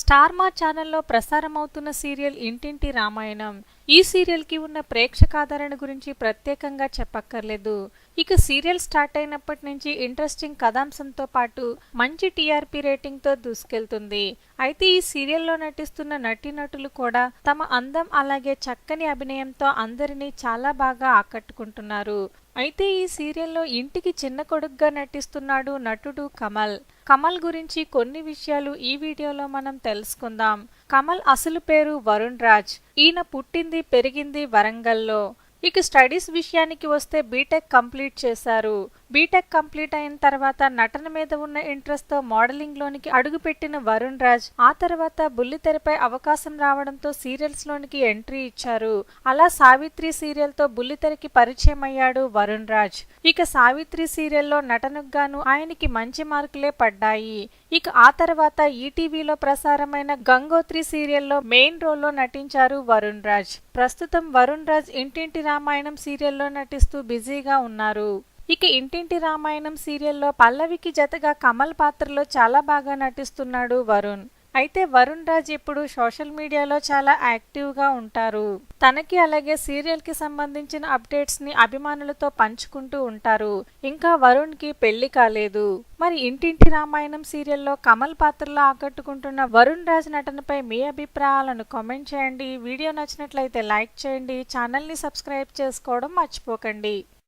Star మా ఛానల్లో ప్రసారమవుతున్న serial ఇంటింటి రామాయణం. ఈ సీరియల్కి ఉన్న ప్రేక్షకాదరణ గురించి ప్రత్యేకంగా చెప్పక్కర్లేదు. ఇక సీరియల్ స్టార్ట్ అయినప్పటి నుంచి ఇంట్రెస్టింగ్ కథాంశంతో పాటు మంచి టీఆర్పీ రేటింగ్తో దూసుకెళ్తుంది. అయితే ఈ సీరియల్లో నటిస్తున్న నటీనటులు కూడా తమ అందం అలాగే చక్కని అభినయంతో అందరినీ చాలా బాగా ఆకట్టుకుంటున్నారు. అయితే ఈ సీరియల్లో ఇంటికి చిన్న కొడుకుగా నటిస్తున్నాడు నటుడు కమల్. కమల్ గురించి కొన్ని విషయాలు ఈ వీడియోలో మనం తెలుసుకుందాం. కమల్ అసలు పేరు వరుణ్ రాజ్. ఈయన పుట్టింది పెరిగింది వరంగల్లో. ఇక స్టడీస్ విషయానికి వస్తే బీటెక్ కంప్లీట్ చేశారు. బీటెక్ కంప్లీట్ అయిన తర్వాత నటన మీద ఉన్న ఇంట్రెస్ట్తో మోడలింగ్ లోనికి అడుగుపెట్టిన వరుణ్ రాజ్ ఆ తర్వాత బుల్లితెరపై అవకాశం రావడంతో సీరియల్స్ లోనికి ఎంట్రీ ఇచ్చారు. అలా సావిత్రి సీరియల్తో బుల్లితెరకి పరిచయం అయ్యాడు వరుణ్ రాజ్. ఇక సావిత్రి సీరియల్లో నటనకు గాను ఆయనకి మంచి మార్కులే పడ్డాయి. ఇక ఆ తర్వాత ఈటీవీలో ప్రసారమైన గంగోత్రి సీరియల్లో మెయిన్ రోల్లో నటించారు వరుణ్ రాజ్. ప్రస్తుతం వరుణ్ రాజ్ ఇంటింటి రామాయణం సీరియల్లో నటిస్తూ బిజీగా ఉన్నారు. ఇక ఇంటింటి రామాయణం సీరియల్లో పల్లవికి జతగా కమల్ పాత్రలో చాలా బాగా నటిస్తున్నాడు వరుణ్. అయితే వరుణ్ రాజ్ ఇప్పుడు సోషల్ మీడియాలో చాలా యాక్టివ్గా ఉంటారు. తనకి అలాగే సీరియల్కి సంబంధించిన అప్డేట్స్ని అభిమానులతో పంచుకుంటూ ఉంటారు. ఇంకా వరుణ్కి పెళ్ళి కాలేదు. మరి ఇంటింటి రామాయణం సీరియల్లో కమల్ పాత్రలో ఆకట్టుకుంటున్న వరుణ్ రాజ్ నటనపై మీ అభిప్రాయాలను కామెంట్ చేయండి. వీడియో నచ్చినట్లయితే లైక్ చేయండి. ఛానల్ని సబ్స్క్రైబ్ చేసుకోవడం మర్చిపోకండి.